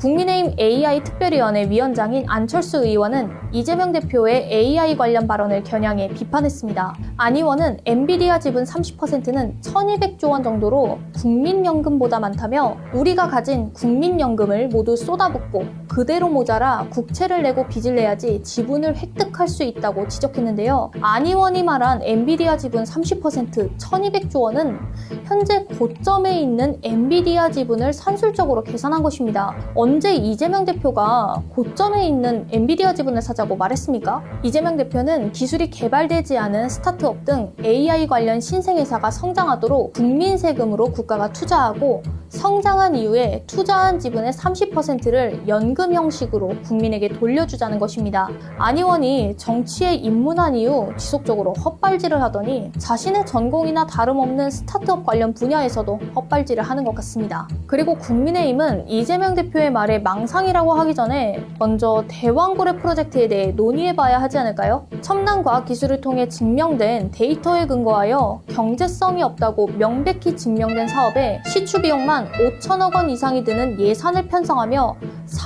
국민의힘 AI 특별위원회 위원장인 안철수 의원은 이재명 대표의 AI 관련 발언을 겨냥해 비판했습니다. 안 의원은 엔비디아 지분 30%는 1200조 원 정도로 국민연금보다 많다며 우리가 가진 국민연금을 모두 쏟아붓고 그대로 모자라 국채를 내고 빚을 내야지 지분을 획득할 수 있다고 지적했는데요. 안 의원이 말한 엔비디아 지분 30% 1200조 원은 현재 고점에 있는 엔비디아 지분을 산술적으로 계산한 것입니다. 언제 이재명 대표가 고점에 있는 엔비디아 지분을 사자고 말했습니까? 이재명 대표는 기술이 개발되지 않은 스타트업 등 AI 관련 신생회사가 성장하도록 국민 세금으로 국가가 투자하고 성장한 이후에 투자한 지분의 30%를 연금 형식으로 국민에게 돌려주자는 것입니다. 안 의원이 정치에 입문한 이후 지속적으로 헛발질을 하더니 자신의 전공이나 다름없는 스타트업 관련 분야에서도 헛발질을 하는 것 같습니다. 그리고 국민의힘은 이재명 대표의 말에 망상이라고 하기 전에 먼저 대왕고래 프로젝트에 대해 논의해봐야 하지 않을까요? 첨단 과학 기술을 통해 증명된 데이터에 근거하여 경제성이 없다고 명백히 증명된 사업에 시추 비용만 5천억 원 이상이 드는 예산을 편성하며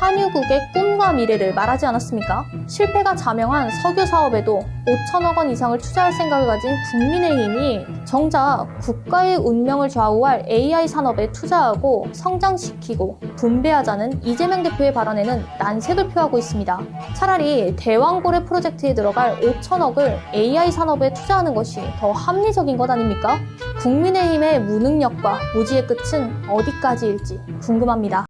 산유국의 꿈과 미래를 말하지 않았습니까? 실패가 자명한 석유 사업에도 5천억 원 이상을 투자할 생각을 가진 국민의힘이 정작 국가의 운명을 좌우할 AI 산업에 투자하고 성장시키고 분배하자는 이재명 대표의 발언에는 난색을 표하고 있습니다. 차라리 대왕고래 프로젝트에 들어갈 5천억을 AI 산업에 투자하는 것이 더 합리적인 것 아닙니까? 국민의힘의 무능력과 무지의 끝은 어디까지일지 궁금합니다.